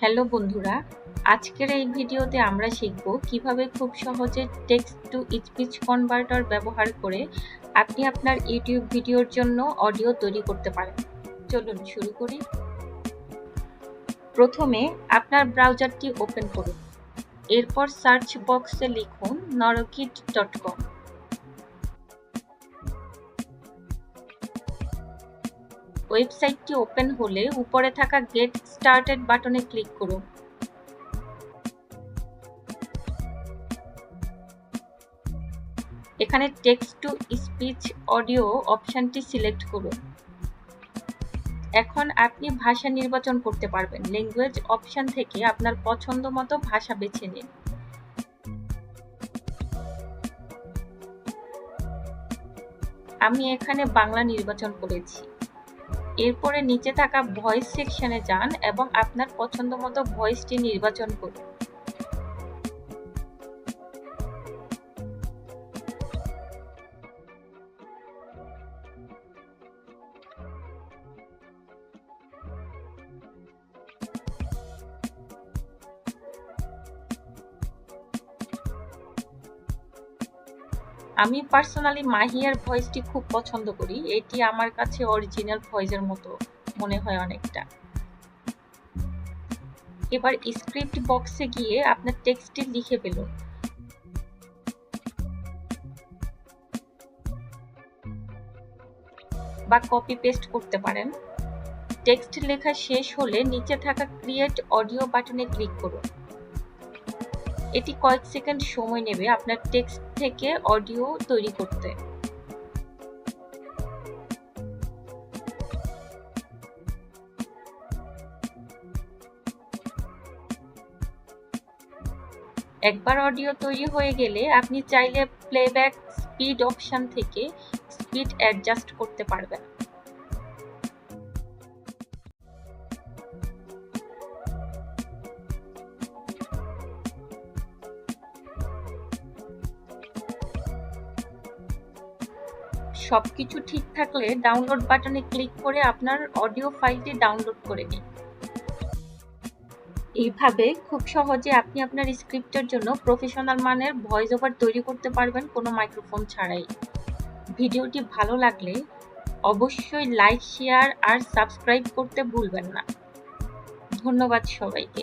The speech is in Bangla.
হ্যালো বন্ধুরা, আজকের এই ভিডিওতে আমরা শিখব কীভাবে খুব সহজে টেক্সট টু স্পিচ কনভার্টার ব্যবহার করে আপনি আপনার ইউটিউব ভিডিওর জন্য অডিও তৈরি করতে পারেন। চলুন শুরু করি। প্রথমে আপনার ব্রাউজারটি ওপেন করুন। এরপর সার্চ বক্সে লিখুন নরকিট ডট কম ওয়েবসাইটটি ওপেন হলে উপরে থাকা গেট স্টার্টেড বাটনে ক্লিক করুন। এখানে টেক্সট টু স্পিচ অডিও অপশনটি সিলেক্ট করুন। এখন আপনি ভাষা নির্বাচন করতে পারবেন। ল্যাঙ্গুয়েজ অপশন থেকে আপনার পছন্দ মতো ভাষা বেছে নিন। আমি এখানে বাংলা নির্বাচন করেছি। এরপরে নিচে থাকা ভয়েস সেকশনে যান এবং আপনার পছন্দ মতো ভয়েসটি নির্বাচন করুন। আমি পার্সোনালি মাহিয়ার ভয়েসটি খুব পছন্দ করি। এটি আমার কাছে অরিজিনাল ভয়েসের মতো মনে হয় অনেকটা। এবার স্ক্রিপ্ট বক্সে গিয়ে আপনার টেক্সটটি লিখে ফেলুন। বা কপি পেস্ট করতে পারেন। টেক্সট লেখা শেষ হলে নিচে থাকা ক্রিয়েট অডিও বাটনে ক্লিক করুন। এটি কয়েক সেকেন্ড সময় নেবে আপনার টেক্সট থেকে অডিও তৈরি করতে। একবার অডিও তৈরি হয়ে গেলে আপনি চাইলে প্লেব্যাক স্পিড অপশন থেকে স্পিড অ্যাডজাস্ট করতে পারবেন। সবকিছু ঠিক থাকলে ডাউনলোড বাটনে ক্লিক করে আপনার অডিও ফাইলটি ডাউনলোড করে নিন। এইভাবে খুব সহজে আপনি আপনার স্ক্রিপ্টের জন্য প্রফেশনাল মানের ভয়েস ওভার তৈরি করতে পারবেন কোনো মাইক্রোফোন ছাড়াই। ভিডিওটি ভালো লাগলে অবশ্যই লাইক শেয়ার আর সাবস্ক্রাইব করতে ভুলবেন না। ধন্যবাদ সবাইকে।